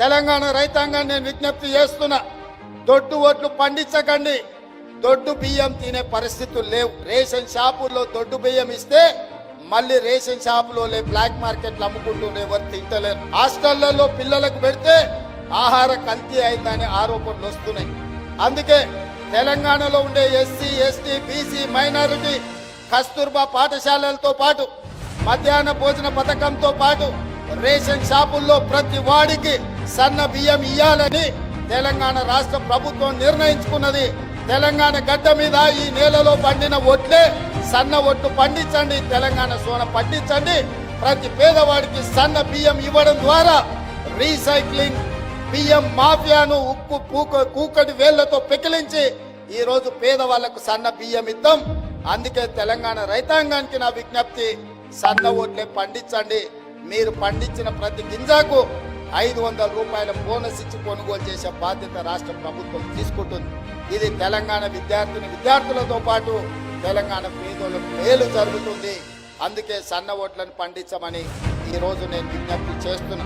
తెలంగాణ రైతాంగాన్ని నేను విజ్ఞప్తి చేస్తున్నా దొడ్డు ఓట్లు పండించకండి. దొడ్డు బియ్యం తినే పరిస్థితులు లేవు. రేషన్ షాపుల్లో దొడ్డు బియ్యం ఇస్తే మళ్ళీ రేషన్ షాపులో లే బ్లాక్ మార్కెట్లు అమ్ముకుంటూనే ఎవరు తింటలేరు. హాస్టళ్ళలో పిల్లలకు పెడితే ఆహార కల్తీ అయిందనే ఆరోపణలు వస్తున్నాయి. అందుకే తెలంగాణలో ఉండే SC ST BC minority Kasturba పాఠశాలలతో పాటు మధ్యాహ్న భోజన పథకంతో పాటు రేషన్ షాపుల్లో ప్రతి వాడికి సన్న బియ్యం ఇయ్యాలని తెలంగాణ రాష్ట్ర ప్రభుత్వం నిర్ణయించుకున్నది. తెలంగాణ గడ్డ మీద ఈ నేలలో పండిన ఒట్లే సన్న ఒట్టు పండించండి తెలంగాణ సోన పండించండి. ప్రతి పేదవాడికి సన్న బియ్యం ఇవ్వడం ద్వారా రీసైక్లింగ్ బియ్యం మాఫియాను ఉక్కు పూక కూకటి వేళ్ళతో పెకిలించి ఈరోజు పేదవాళ్ళకు సన్న బియ్యం ఇద్దాం. అందుకే తెలంగాణ రైతాంగానికి నా విజ్ఞప్తి సన్న ఓట్లే పండించండి. మీరు పండించిన ప్రతి గింజకు ఐదు వందల రూపాయల బోనస్ ఇచ్చి కొనుగోలు చేసే బాధ్యత రాష్ట్ర ప్రభుత్వం తీసుకుంటుంది. ఇది తెలంగాణ విద్యార్థిని విద్యార్థులతో పాటు తెలంగాణ పేదోళ్ళకు మేలు జరుగుతుంది. అందుకే సన్న ఓట్లను పండించమని ఈ రోజు నేను విజ్ఞప్తి చేస్తున్నాను